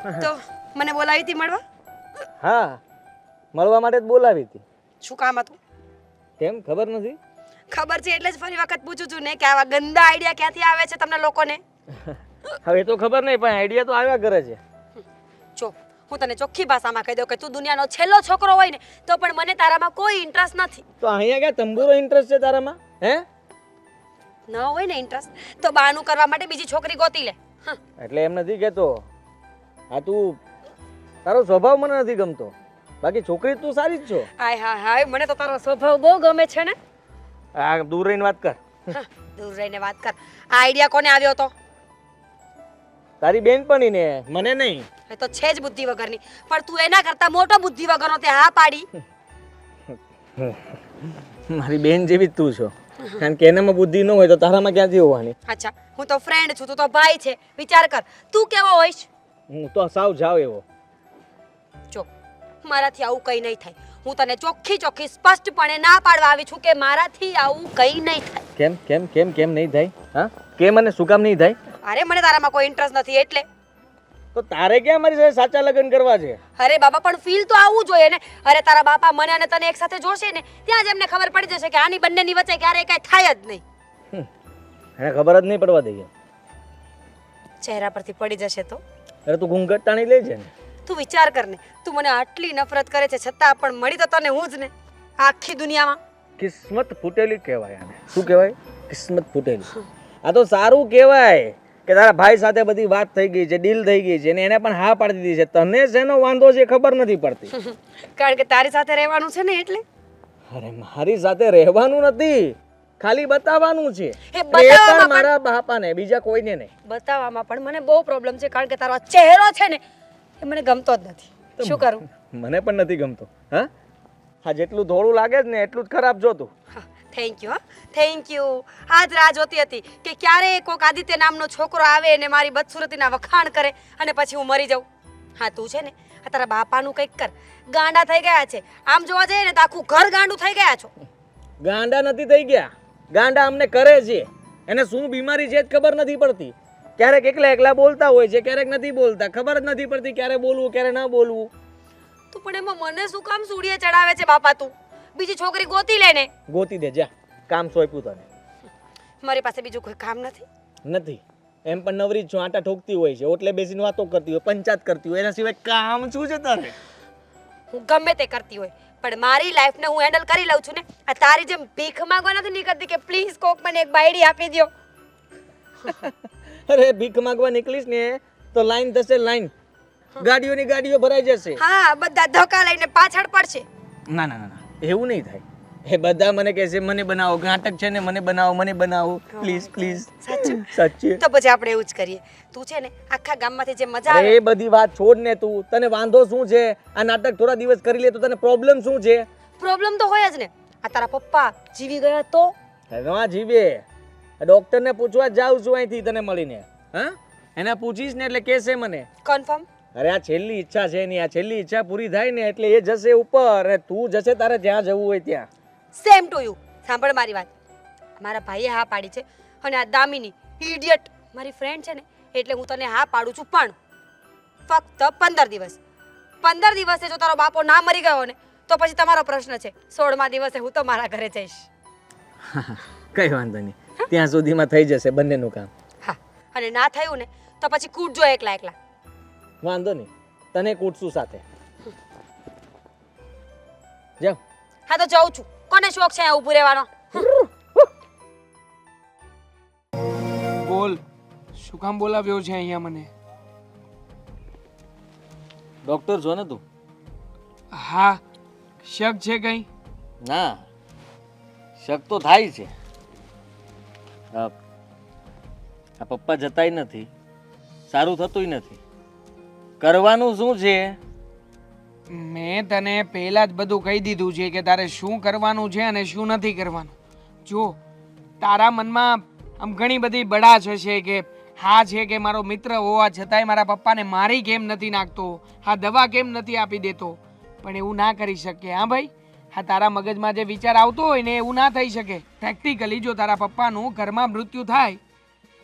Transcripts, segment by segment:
તો મને બોલાવી હતી મળવા? હા મળવા માટે જ બોલાવી હતી. શું કામ હતું? કેમ ખબર નથી? ખબર છે એટલે જ ફરી વખત પૂછું છું ને કે આવા ગંદા આઈડિયા ક્યાંથી આવે છે તમને લોકોને? હવે તો ખબર નહીં પણ આઈડિયા તો આવ્યા કરે છે. જો હું તને ચોખ્ખી ભાષામાં કહી દઉં કે તું દુનિયાનો છેલ્લો છોકરો હોય ને તો પણ મને તારામાં કોઈ ઇન્ટરેસ્ટ નથી. તો અહીંયા ક્યાં તંબુરો ઇન્ટરેસ્ટ છે તારામાં? હે? ન હોય ને ઇન્ટરેસ્ટ તો બહાનું કરવા માટે બીજી છોકરી ગોતી લે. એટલે એમ નથી કહેતો. આ તું તારો સ્વભાવ મને નથી ગમતો. બાકી છોકરી તું સારી જ છો. હાય હાય હાય મને તો તારો સ્વભાવ બહુ ગમે છે ને. આ દૂર રહીને વાત કર. હં, દૂર રહીને વાત કર. આ આઈડિયા કોને આવ્યો હતો? તારી બેનપણી ને મને નહીં. એ તો છે જ બુદ્ધિ વગરની. પણ તું એના કરતા મોટો બુદ્ધિ વગરનો તે હા પાડી. મારી બેન જેવી જ તું છો. કારણ કે એનામાં બુદ્ધિ ન હોય તો તારામાં ક્યાંથી હોવાની? અચ્છા હું તો ફ્રેન્ડ છું તું તો ભાઈ છે. વિચાર કર તું કેવો હોઈશ? હું તો સાવ જાવ એવો. જો મારાથી આવું કંઈ નહીં થાય. હું તને ચોખ્ખી ચોખ્ખી સ્પષ્ટપણે ના પાડવા આવી છું કે મારાથી આવું કંઈ નહીં થાય. કેમ કેમ કેમ કેમ નહીં થાય? હા? કેમ અને શું કામ નહીં થાય? અરે મને તારામાં કોઈ ઇન્ટરેસ્ટ નથી એટલે. તો તારે ક્યાં મારી સાથે સાચા લગ્ન કરવા છે? અરે બાબા પણ ફીલ તો આવવું જોઈએ ને. અરે તારા બાપા મને અને તને એક સાથે જોશે ને ત્યાં જ એમને ખબર પડી જશે કે આની બંનેની વચ્ચે ક્યારેય કાંઈ થાય જ નહીં. એને ખબર જ નહીં પડવા દઈએ. ચહેરા પરથી પડી જશે તો. અરે તું ઘૂંઘટ તાણી લેજે ને. તું વિચાર કર ને તું મને આટલી નફરત કરે છે છતાં પણ મળી તો તને હું જ ને આખી દુનિયામાં. કિસ્મત ફૂટેલી કહેવાય આને. શું કહેવાય? કિસ્મત ફૂટેલી. આ તો સારું કહેવાય કે તારા ભાઈ સાથે બધી વાત થઈ ગઈ છે ડીલ થઈ ગઈ છે ને એને પણ હા પાડી દીધી છે. તને શેનો વાંધો છે ખબર નથી પડતી. કારણ કે તારી સાથે રહેવાનું છે ને એટલે? અરે મારી સાથે રહેવાનું નથી. ખાલી બતાવવાનું છે. બતાવવામાં મારા બાપાને બીજા કોઈને નહીં. બતાવવામાં પણ મને બહુ પ્રોબ્લેમ છે કારણ કે તારો ચહેરો છે ને એ મને ગમતો જ નથી. શું કરું? મને પણ નથી ગમતો હા? હા જેટલું ધોળું લાગે જ ને એટલું જ ખરાબ જોતું. થેન્ક યુ હા. થેન્ક યુ આજ રાહ જોતી હતી કે ક્યારે કોક આદિત્ય નામનો છોકરો આવે અને મારી બદસુરતીના વખાણ કરે અને પછી હું મરી જાઉં. હા તું છે ને આ તારા બાપાનું કંઈક કર. ગાંડા થઈ ગયા છે. આમ જોવા જઈએ ને તો આખું ઘર ગાંડું થઈ ગયા છો. ગાંડા નથી થઈ ગયા. ગાંડા અમને કરે છે. એને શું બીમારી છે જ ખબર નથી પડતી. ક્યારેક એકલા એકલા બોલતા હોય છે ક્યારેક નથી બોલતા. ખબર જ નથી પડતી ક્યારે બોલવું ક્યારે ના બોલવું. તું પણ એમાં મને શું કામ સૂર્ય ચડાવે છે બાપા તું? બીજી છોકરી ગોતી લેને ગોતી દે જા. કામ સોંપ્યું તને. મારી પાસે બીજું કોઈ કામ નથી? નથી. એમ પણ નવરી જ છું આટા ઠોકતી હોય છે. ઓટલે બેસીને વાતો કરતી હોય પંચાયત કરતી હોય. એના સિવાય કામ શું છે તારે? હું ગમે તે કરતી હોય. પણ મારી લાઈફને હું હેન્ડલ કરી લઉં છું ને. આ તારી જેમ ભીખ માંગવા નથી નીકળતી કે પ્લીઝ કોક મને એક બાયડી આપી દ્યો. અરે ભીખ માંગવા નીકળીશ ને તો લાઈન થશે લાઈન ગાડીઓની ગાડીઓ ભરાઈ જશે. હા બધા ધક્કા લઈને પાછળ પડશે. ના ના ના. એવું નહીં થાય. એ બધા મને કહે છે મને બનાવો ઘાટક છે ને મને બનાવો મને બનાવો પ્લીઝ પ્લીઝ સાચું. સાચી. તો પછી આપણે એવું જ કરીએ. તું છે ને આખા ગામમાંથી જે મજા આવે. એ બધી વાત છોડ ને તું. તને વાંધો શું છે? આ નાટક થોડા દિવસ કરી લે તો તને પ્રોબ્લેમ શું છે? પ્રોબ્લેમ તો હોય જ ને. આ તારા પપ્પા જીવી ગયા તો? ના જીવે. ડોક્ટરને પૂછવા જાઉં છું અહીંથી તને મળીને. હા? એને પૂછીશ ને એટલે કહેશે મને. કન્ફર્મ અરે આ છેલ્લી ઈચ્છા છે ની આ છેલ્લી ઈચ્છા પૂરી થાય ને એટલે એ જશે ઉપર. અને તું જશે તારે જ્યાં જવું હોય ત્યાં. સેમ ટુ યુ સાંભળ મારી વાત. મારા ભાઈએ હા પાડી છે અને આ દામિની ઇડિયટ મારી ફ્રેન્ડ છે ને એટલે હું તને હા પાડું છું પણ ફક્ત પંદર દિવસ. પંદર દિવસે જો તારો બાપો ના મરી ગયો ને તો પછી તમારો પ્રશ્ન છે સોળમા દિવસે હું તો મારા ઘરે જઈશ. કઈ વાંધો નહીં. ત્યાં સુધીમાં થઈ જશે બંનેનું કામ. હા અને ના થયું ને તો પછી કૂટજો એકલા એકલા. વાંધો નહીં. તને કૂટશું સાથે. જાઉં હા તો જાઉં છું. કોને શોખ છે ઊભું રહેવાનો? બોલ શું કામ બોલાવ્યો છે અહીંયા મને? ડોક્ટર છો ને તું? હા શક છે કઈ? ના શક તો થાય છે. આ આ પપ્પા જતાય નથી સારું થતુંય નથી. કરવાનું શું છે? મેં તને પહેલા જ બધું કહી દીધું છે કે તારે શું કરવાનું છે અને શું નથી કરવાનું. જો, તારા મનમાં આમ ઘણી બધી બડાશ હશે કે હા છે કે મારો મિત્ર હોવા છતાંય મારા પપ્પાને મારી કેમ નથી નાખતો? હા, દવા કેમ નથી આપી દેતો? પણ એવું ના કરી શકે, હા ભાઈ? હા, તારા મગજમાં જે વિચાર આવતો હોય ને એવું ના થઈ શકે. પ્રેક્ટિકલી જો તારા પપ્પાનું ઘરમાં મૃત્યુ થાય,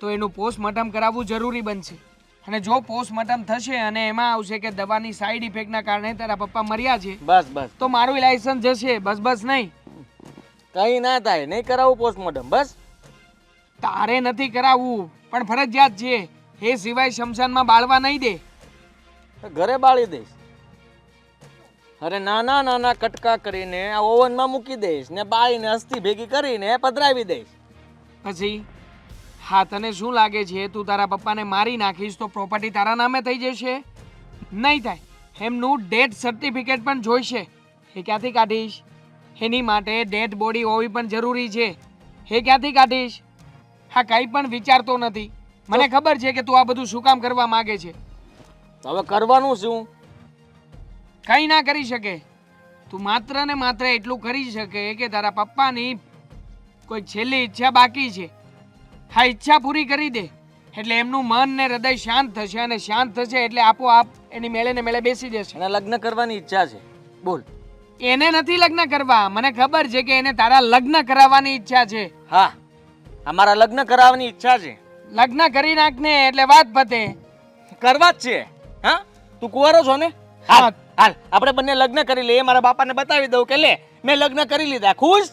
તો એનું પોસ્ટમોર્ટમ કરાવવું જરૂરી બનશે. અને જો પોસ્ટમોર્ટમ થશે અને એમાં આવશે કે દવાની સાઈડ ઇફેક્ટના કારણે તારા પપ્પા મર્યા છે બસ બસ. તો મારું લાયસન્સ જશે. બસ બસ નહીં. કઈ ના થાય. નહીં કરાવું પોસ્ટમોર્ટમ બસ. તારે નથી કરાવવું પણ ફરજિયાત છે. એ સિવાય શમશાનમાં બાળવા નહીં દે. ઘરે બાળી દઈશ. અરે નાના નાના કટકા કરીને આ ઓવનમાં મૂકી દઈશ ને બાળીને અસ્થિ ભેગી કરીને પધરાવી દઈશ. પછી? હા તને શું લાગે છે? તું તારા પપ્પાને મારી નાખીશ તો પ્રોપર્ટી તારા નામે થઈ જશે? નહીં થાય. એમનું ડેથ સર્ટિફિકેટ પણ જોઈશે. એ ક્યાંથી કાઢીશ? એની માટે ડેથ બોડી હોવી પણ જરૂરી છે. એ ક્યાંથી કાઢીશ? હા કંઈ પણ વિચારતો નથી. મને ખબર છે કે તું આ બધું શું કામ કરવા માંગે છે. હવે કરવાનું શું? કંઈ ના કરી શકે. તું માત્ર ને માત્ર એટલું કરી શકે કે તારા પપ્પાની કોઈ છેલ્લી ઈચ્છા બાકી છે. હા ઈચ્છા પૂરી કરી દે. એટલે એમનું મન ને હૃદય શાંત થશે અને શાંત થશે એટલે આપોઆપ એની મેળે ને મેળે બેસી જશે. એને લગ્ન કરવાની ઈચ્છા છે. બોલ. એને નથી લગ્ન કરવા. મને ખબર છે કે એને તારા લગ્ન કરાવવાની ઈચ્છા છે. હા અમારા લગ્ન કરાવવાની ઈચ્છા છે. લગ્ન કરી નાખને એટલે વાત પતે. કરવા જ છે. હા તું કુવારો છો ને? હા. હાલ હાલ આપણે બંને લગ્ન કરી લઈએ. મારા બાપાને બતાવી દઉં કે લે મેં લગ્ન કરી લીધા. ખુશ?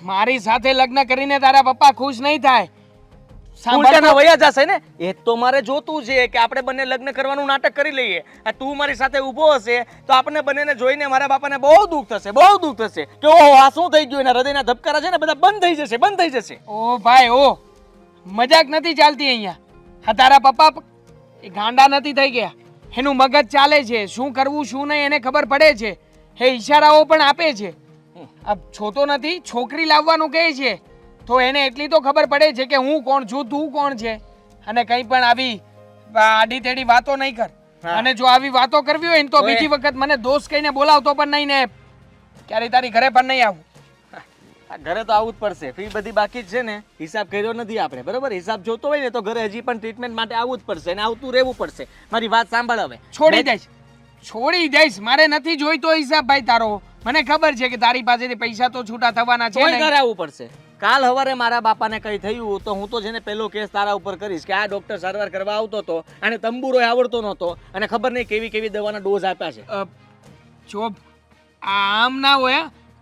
મારી સાથે લગ્ન કરીને તારા પપ્પા ખુશ નહીં થાય. ઉલટાના વયા જશે ને? એ તો મારે જોતું છે કે આપણે બંને લગ્ન કરવાનું નાટક કરી લઈએ. આ તું મારી સાથે ઊભો હશે તો આપણે બંનેને જોઈને મારા બાપાને બહુ દુઃખ થશે બહુ દુઃખ થશે કે ઓહો આ શું થઈ ગયું? એના હૃદયના ધબકારા છે ને બધા બંધ થઈ જશે બંધ થઈ જશે. ઓ ભાઈ ઓ. મજાક નથી ચાલતી અહીંયા. હા તારા પપ્પા એ ગાંડા નથી થઈ ગયા. એનું મગજ ચાલે છે. શું કરવું શું નહીં એને ખબર પડે છે. એ ઈશારાઓ પણ આપે છે. આ છોતો નથી છોકરી લાવવાનું કહે છે. તો એને એટલી તો ખબર પડે છે કે હું કોણ છું તું કોણ છે? અને કંઈ પણ આવી આડી તેડી વાતો નહીં કર. અને જો આવી વાતો કરવી હોય ને તો બીજી વખત મને દોસ્ત કહીને બોલાવતો પણ નહીં ને. ક્યારે તારી ઘરે પણ નહીં આવું. ઘરે તો આવવું જ પડશે. ફી બધી બાકી જ છે ને. હિસાબ કર્યો નથી આપણે બરોબર? હિસાબ જોતો હોય ને તો ઘરે હજી પણ ટ્રીટમેન્ટ માટે આવવું જ પડશે અને આવતું રહેવું પડશે. મારી વાત સાંભળ હવે. છોડી દઈશ. છોડી દઈશ. મારે નથી જોઈતો હિસાબ ભાઈ તારો. મને ખબર છે કે તારી પાસેથી પૈસા તો છૂટા થવાના છે ઘરે આવવું પડશે. કાલ હવારે મારા બાપાને કંઈ થયું તો હું તો જેને પહેલો કેસ તારા ઉપર કરીશ કે આ ડોક્ટર સારવાર કરવા આવતો હતો અને તંબુરો આવડતો નહોતો અને ખબર નહીં કેવી કેવી દવાના ડોઝ આપ્યા છે. અ, જો આમ ના હોય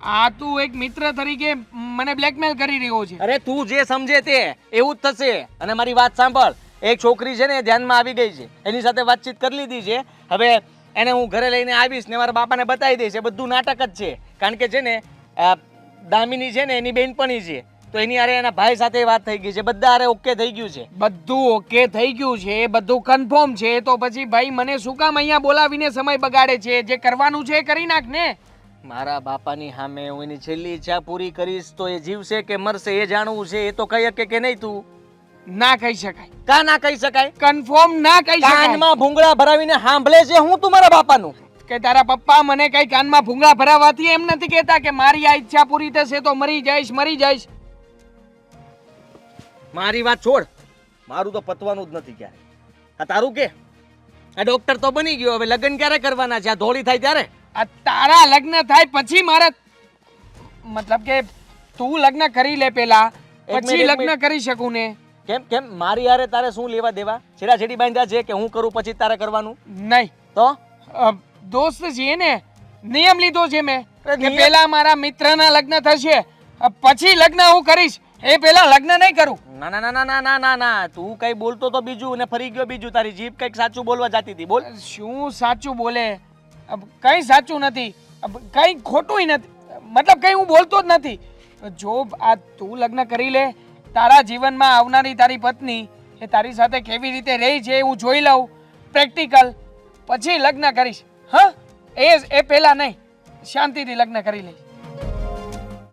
આ તું એક મિત્ર તરીકે મને બ્લેકમેલ કરી રહ્યો છે. અરે તું જે સમજે તે એવું જ થશે. અને મારી વાત સાંભળ એક છોકરી છે ને ધ્યાનમાં આવી ગઈ છે. એની સાથે વાતચીત કરી લીધી છે. હવે એને હું ઘરે લઈને આવીશ ને મારા બાપાને બતાવી દઈશ. એ બધું નાટક જ છે. કારણ કે છે ને દામિની છે ને એની બેનપણી છે. તો એની હારે એના ભાઈ સાથે વાત થઈ ગઈ છે. બધા અરે ઓકે થઈ ગયું છે. બધું ઓકે થઈ ગયું છે એ બધું કન્ફર્મ છે. તો પછી ભાઈ મને શું કામ અહીંયા બોલાવીને સમય બગાડે છે? જે કરવાનું છે એ કરી નાખ ને. મારા બાપાની સામે હું એની છેલ્લી ઈચ્છા પૂરી કરીશ તો એ જીવશે કે મરશે એ જાણવું છે. એ તો કહી શકે કે નહીં તું. ના કહી શકાય. કા ના કહી શકાય? કન્ફર્મ ના કહી શકાય. કાનમાં ભૂંગળા ભરાવીને સાંભળે છે હું તું મારા બાપાનું? કે તારા પપ્પા મને કઈ કાનમાં ભૂંગળા ભરાવાથી એમ નથી કહેતા કે મારી આ ઈચ્છા પૂરી થશે તો મરી જઈશ મરી જઈશ. મારી વાત છોડ. મારું તો પતવાનું જ નથી ક્યારે. આ તારું કે? આ ડોક્ટર તો બની ગયો હવે લગ્ન ક્યારે કરવાના છે? આ ધોળી થાય ત્યારે? આ તારા લગ્ન થાય પછી મારે મતલબ કે તું લગ્ન કરી લે પેલા પછી લગ્ન કરી શકું ને. કેમ કેમ? મારી યારે તારે શું લેવા દેવા? છેડા છેડી બાંધ્યા છે કે હું કરું પછી તારે કરવાનું? નહીં. તો? દોસ્ત છે ને નિયમ લીધો છે મેં કે પેલા મારા મિત્રના લગ્ન થશે. પછી લગ્ન હું કરીશ. એ પેલા લગ્ન નહીં કરું. ના ના ના ના ના ના ના. તું કઈ બોલતો તો બીજું ને ફરી ગયો બીજું. તારી જીભ કંઈક સાચું બોલવા જાતી હતી. બોલ. શું સાચું બોલે? કઈ સાચું નથી. કઈ ખોટું નથી મતલબ કઈ હું બોલતો જ નથી. જો આ તું લગ્ન કરી લે તારા જીવનમાં આવનારી તારી પત્ની એ તારી સાથે કેવી રીતે રહી છે હું જોઈ લઉં. પ્રેક્ટિકલ. પછી લગ્ન કરીશ. હા? એ એ પહેલાં નહીં. શાંતિથી લગ્ન કરી લઈશ